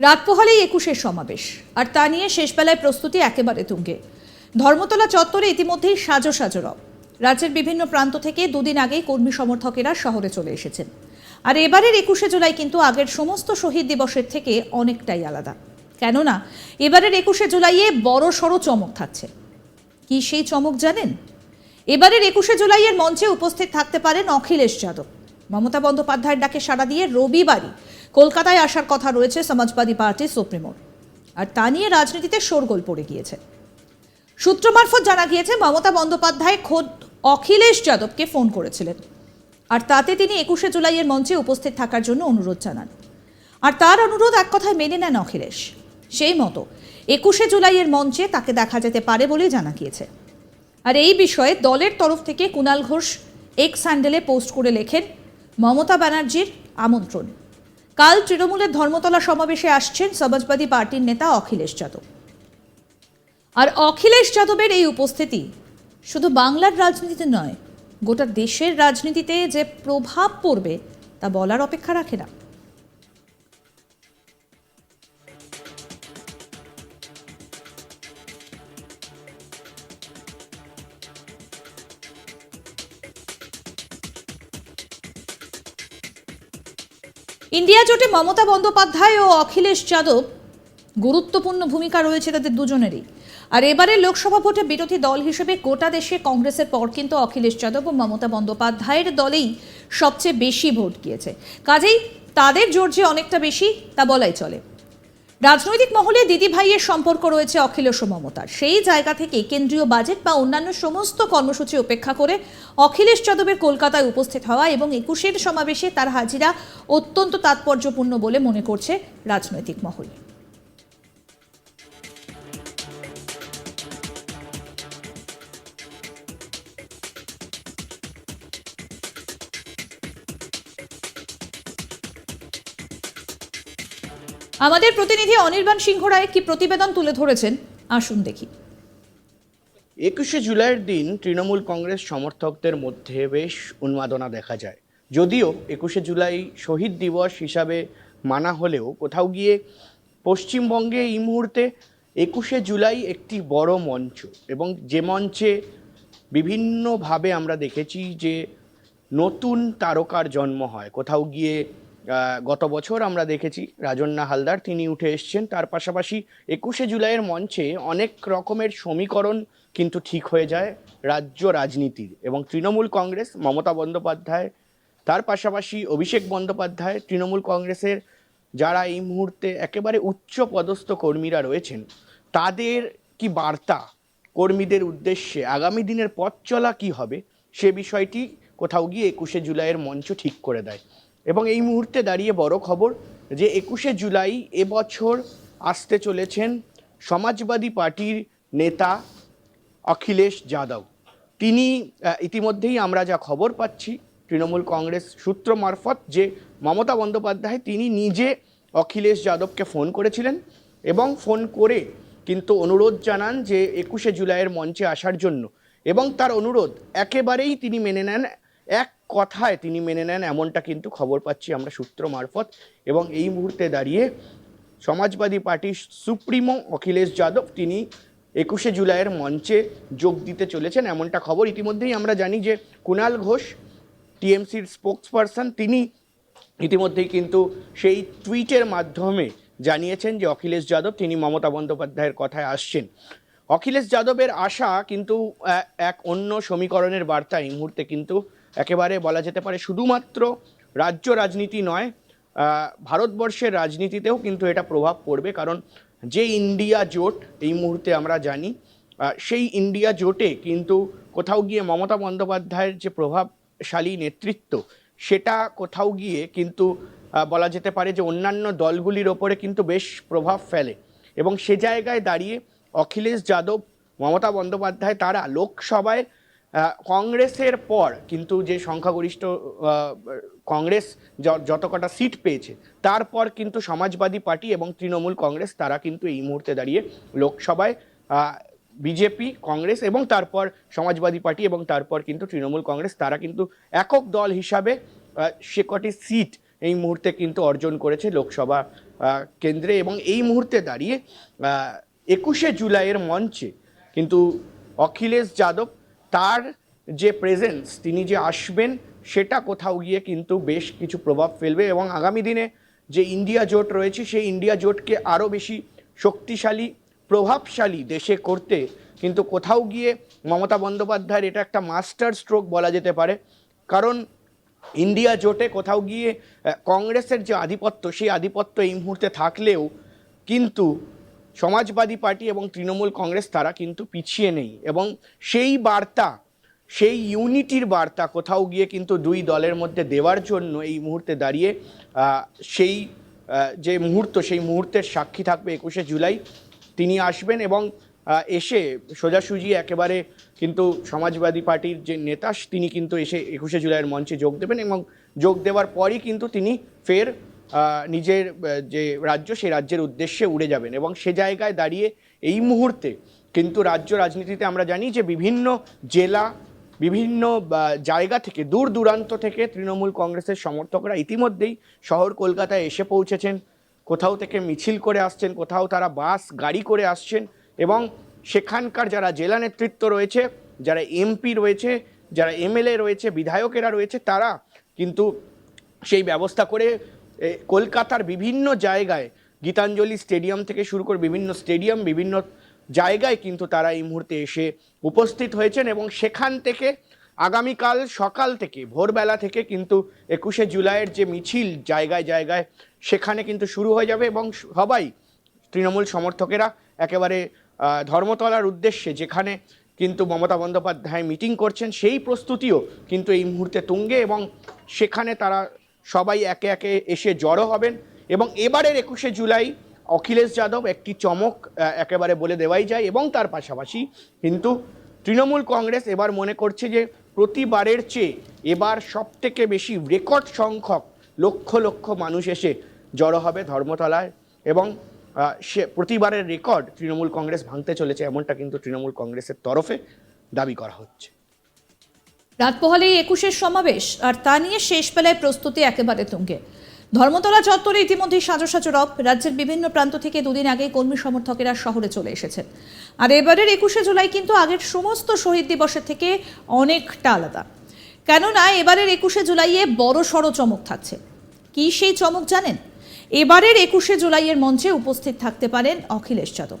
রাত পোহালেই একুশের সমাবেশ। আর তা নিয়ে শেষবেলায় প্রস্তুতি একেবারে তুঙ্গে। ধর্মতলা চত্বরে ইতিমধ্যেই সাজো সাজো রব। রাজ্যের বিভিন্ন প্রান্ত থেকে দুদিন আগেই কর্মী সমর্থকেরা শহরে চলে এসেছেন। আর এবারের একুশে জুলাই কিন্তু আগের সমস্ত শহীদ দিবসের থেকে অনেকটাই আলাদা। কেননা, এবারের একুশে জুলাইয়ে বড় সড়ো চমক থাকছে। কি সেই চমক জানেন? এবারের একুশে জুলাইয়ের মঞ্চে উপস্থিত থাকতে পারেন অখিলেশ যাদব। মমতা বন্দ্যোপাধ্যায়ের ডাকে সাড়া দিয়ে রবিবারই কলকাতায় আসার কথা রয়েছে সমাজবাদী পার্টির সুপ্রিমোর আর তা নিয়ে রাজনীতিতে শোরগোল পড়ে গিয়েছে। সূত্র মারফত জানা গিয়েছে, মমতা বন্দ্যোপাধ্যায় খোদ অখিলেশ যাদবকে ফোন করেছিলেন। আর তাতে তিনি একুশে জুলাইয়ের মঞ্চে উপস্থিত থাকার জন্য অনুরোধ জানান। আর তার অনুরোধ এক কথায় মেনে নেন অখিলেশ। সেই মতো একুশে জুলাইয়ের মঞ্চে তাকে দেখা যেতে পারে বলেই জানা গিয়েছে। আর এই বিষয়ে দলের তরফ থেকে কুণাল ঘোষ এক্স স্যান্ডেলে পোস্ট করে লেখেন, মমতা ব্যানার্জির আমন্ত্রণ। কাল তৃণমূলের ধর্মতলা সমাবেশে আসছেন সমাজবাদী পার্টির নেতা অখিলেশ যাদব। আর অখিলেশ যাদবের এই উপস্থিতি শুধু বাংলার রাজনীতিতে নয়, গোটা দেশের রাজনীতিতে যে প্রভাব পড়বে তা বলার অপেক্ষা রাখে না। ইন্ডিয়া জোটে মমতা বন্দ্যোপাধ্যায় ও অখিলেশ যাদব গুরুত্বপূর্ণ ভূমিকা রয়েছে তাদের দুজনেরই। আর এবারে লোকসভা ভোটে বিরোধী দল হিসেবে গোটা দেশে কংগ্রেসের পর কিন্তু অখিলেশ যাদব ও মমতা বন্দ্যোপাধ্যায়ের দলেই সবচেয়ে বেশি ভোট গিয়েছে। কাজেই তাদের জোর যে অনেকটা বেশি, তা বলাই চলে। রাজনৈতিক মহলে দিদি ভাইয়ের সম্পর্ক রয়েছে অখিলেশ মমতার। সেই জায়গা থেকে কেন্দ্রীয় বাজেট বা অন্যান্য সমস্ত কর্মসূচি উপেক্ষা করে অখিলেশ যাদবের কলকাতায় উপস্থিত হওয়া এবং একুশের সমাবেশে তার হাজিরা অত্যন্ত তাৎপর্যপূর্ণ বলে মনে করছে রাজনৈতিক মহল। আমাদের প্রতিনিধি অনির্বাণ সিংহ রায় কি প্রতিবেদন তুলে ধরেছেন? আসুন দেখি। একুশে জুলাইয়ের দিন তৃণমূল কংগ্রেস সমর্থকদের মধ্যে বেশ উন্মাদনা দেখা যায়। যদিও একুশে জুলাই শহীদ দিবস হিসাবে মানা হলেও কোথাও গিয়ে পশ্চিমবঙ্গে এই মুহূর্তে একুশে জুলাই একটি বড় মঞ্চ এবং যে মঞ্চে বিভিন্নভাবে আমরা দেখেছি যে নতুন তারকার জন্ম হয়। কোথাও গিয়ে গত বছর আমরা দেখেছি রাজন্না হালদার, তিনি উঠে এসছেন। তার পাশাপাশি একুশে জুলাইয়ের মঞ্চে অনেক রকমের সমীকরণ কিন্তু ঠিক হয়ে যায় রাজ্য রাজনীতির। এবং তৃণমূল কংগ্রেস মমতা বন্দ্যোপাধ্যায়, তার পাশাপাশি অভিষেক বন্দ্যোপাধ্যায়, তৃণমূল কংগ্রেসের যারা এই মুহূর্তে একেবারে উচ্চ পদস্থ কর্মীরা রয়েছেন, তাদের কি বার্তা কর্মীদের উদ্দেশ্যে? আগামী দিনের পথ চলা কী হবে? সে বিষয়টি কোথাও গিয়ে একুশে জুলাইয়ের মঞ্চ ঠিক করে দেয়। এবং এই মুহূর্তে দাঁড়িয়ে বড় খবর যে একুশে জুলাই এবছর আসতে চলেছেন সমাজবাদী পার্টির নেতা অখিলেশ যাদব। তিনি ইতিমধ্যেই আমরা যা খবর পাচ্ছি, তৃণমূল কংগ্রেস সূত্র মারফত যে মমতা বন্দ্যোপাধ্যায় তিনি নিজে অখিলেশ যাদবকে ফোন করেছিলেন এবং ফোন করে কিন্তু অনুরোধ জানান যে একুশে জুলাইয়ের মঞ্চে আসার জন্য। এবং তার অনুরোধ একেবারেই তিনি মেনে নেন এক কথায় তিনি মেনে নেন, এমনটা কিন্তু খবর পাচ্ছি আমরা সূত্র মারফত। এবং এই মুহূর্তে দাঁড়িয়ে সমাজবাদী পার্টির সুপ্রিমো অখিলেশ যাদব তিনি একুশে জুলাইয়ের মঞ্চে যোগ দিতে চলেছেন এমনটা খবর। ইতিমধ্যেই আমরা জানি যে কুণাল ঘোষ, টিএমসির স্পোক্সপারসন, তিনি ইতিমধ্যেই কিন্তু সেই টুইটের মাধ্যমে জানিয়েছেন যে অখিলেশ যাদব, তিনি মমতা বন্দ্যোপাধ্যায়ের কথায় আসছেন। অখিলেশ যাদবের আশা কিন্তু এক অন্য সমীকরণের বার্তা এই মুহূর্তে কিন্তু একেবারে বলা যেতে পারে শুধুমাত্র রাজ্য রাজনীতি নয় ভারতবর্ষের রাজনীতিতেও কিন্তু এটা প্রভাব পড়বে। কারণ যে ইন্ডিয়া জোট এই মুহূর্তে আমরা জানি সেই ইন্ডিয়া জোটে কিন্তু কোথাও গিয়ে মমতা বন্দ্যোপাধ্যায়ের যে প্রভাবশালী নেতৃত্ব, সেটা কোথাও গিয়ে কিন্তু বলা যেতে পারে যে অন্যান্য দলগুলির ওপরে কিন্তু বেশ প্রভাব ফেলে। এবং সে জায়গায় দাঁড়িয়ে অখিলেশ যাদব, মমতা বন্দ্যোপাধ্যায় তারা লোকসভায় কংগ্রেসের পর কিন্তু যে সংখ্যাগরিষ্ঠ কংগ্রেস যত কটা সিট পেয়েছে, তারপর কিন্তু সমাজবাদী পার্টি এবং তৃণমূল কংগ্রেস তারা কিন্তু এই মুহূর্তে দাঁড়িয়ে লোকসভায় বিজেপি, কংগ্রেস এবং তারপর সমাজবাদী পার্টি এবং তারপর কিন্তু তৃণমূল কংগ্রেস তারা কিন্তু একক দল হিসাবে সে কটি সিট এই মুহূর্তে কিন্তু অর্জন করেছে লোকসভা কেন্দ্রে এবং এই মুহূর্তে দাঁড়িয়ে একুশে জুলাইয়ের মঞ্চে কিন্তু অখিলেশ যাদব তার যে প্রেজেন্স তিনি যে আসবেন, সেটা কোথাও গিয়ে কিন্তু বেশ কিছু প্রভাব ফেলবে এবং আগামী দিনে যে ইন্ডিয়া জোট রয়েছে, সেই ইন্ডিয়া জোটকে আরও বেশি শক্তিশালী, প্রভাবশালী দেশে করতে কিন্তু কোথাও গিয়ে মমতা বন্দ্যোপাধ্যায়ের এটা একটা মাস্টার স্ট্রোক বলা যেতে পারে। কারণ ইন্ডিয়া জোটে কোথাও গিয়ে কংগ্রেসের যে আধিপত্য, সেই আধিপত্য এই মুহূর্তে থাকলেও কিন্তু সমাজবাদী পার্টি এবং তৃণমূল কংগ্রেস তারা কিন্তু পিছিয়ে নেই। এবং সেই বার্তা, সেই ইউনিটির বার্তা কোথাও গিয়ে কিন্তু দুই দলের মধ্যে দেওয়ার জন্য এই মুহূর্তে দাঁড়িয়ে সেই যে মুহূর্ত, সেই মুহূর্তের সাক্ষী থাকবে একুশে জুলাই। তিনি আসবেন এবং এসে সোজাসুজি একেবারে কিন্তু সমাজবাদী পার্টির যে নেতা, তিনি কিন্তু এসে একুশে জুলাইয়ের মঞ্চে যোগ দেবেন এবং যোগ দেওয়ার পরই কিন্তু তিনি ফের নিজের যে রাজ্য, সেই রাজ্যের উদ্দেশ্যে উড়ে যাবেন এবং সে জায়গায় দাঁড়িয়ে এই মুহূর্তে কিন্তু রাজ্য রাজনীতিতে আমরা জানি যে বিভিন্ন জেলা, বিভিন্ন জায়গা থেকে, দূর দূরান্ত থেকে তৃণমূল কংগ্রেসের সমর্থকরা ইতিমধ্যেই শহর কলকাতায় এসে পৌঁছেছেন। কোথাও থেকে মিছিল করে আসছেন, কোথাও তারা বাস, গাড়ি করে আসছেন এবং সেখানকার যারা জেলা নেতৃত্ব রয়েছে, যারা এমপি রয়েছে, যারা এমএলএ রয়েছে, বিধায়কেরা রয়েছে, তারা কিন্তু সেই ব্যবস্থা করে কলকাতার বিভিন্ন জায়গায় গীতাঞ্জলি স্টেডিয়াম থেকে শুরু করে বিভিন্ন স্টেডিয়াম, বিভিন্ন জায়গায় কিন্তু তারা এই মুহূর্তে এসে উপস্থিত হয়েছেন এবং সেখান থেকে আগামীকাল সকাল থেকে, ভোরবেলা থেকে কিন্তু একুশে জুলাইয়ের যে মিছিল জায়গায় জায়গায়, সেখানে কিন্তু শুরু হয়ে যাবে এবং সবাই, তৃণমূল সমর্থকেরা একেবারে ধর্মতলার উদ্দেশ্যে যেখানে কিন্তু মমতা বন্দ্যোপাধ্যায় মিটিং করছেন, সেই প্রস্তুতিও কিন্তু এই মুহূর্তে তুঙ্গে এবং সেখানে তারা সবাই একে একে এসে জড়ো হবেন এবং এবারের একুশে জুলাই অখিলেশ যাদব একটি চমক একেবারে বলে দেওয়াই যায় এবং তার পাশাপাশি কিন্তু তৃণমূল কংগ্রেস এবার মনে করছে যে প্রতিবারের চেয়ে এবার সব থেকে বেশি রেকর্ড সংখ্যক লক্ষ লক্ষ মানুষ এসে জড়ো হবে ধর্মতলায় এবং সে প্রতিবারের রেকর্ড তৃণমূল কংগ্রেস ভাঙতে চলেছে এমনটা কিন্তু তৃণমূল কংগ্রেসের তরফে দাবি করা হচ্ছে। রাত পোহালেই একুশের সমাবেশ, আর তা নিয়ে শেষ বেলায় প্রস্তুতি একেবারে তুঙ্গে। ধর্মতলা চত্বরে ইতিমধ্যেই সাজো সাজো রব রাজ্যের বিভিন্ন প্রান্ত থেকে দুদিন আগে কর্মী সমর্থকেরা শহরে চলে এসেছেন আর এবারের একুশে জুলাই কিন্তু আগের সমস্ত শহীদ দিবসের থেকে অনেকটা আলাদা। কেননা, এবারের একুশে জুলাইয়ে বড় সড়ো চমক থাকছে। কি সেই চমক জানেন? এবারের একুশে জুলাইয়ের মঞ্চে উপস্থিত থাকতে পারেন অখিলেশ যাদব।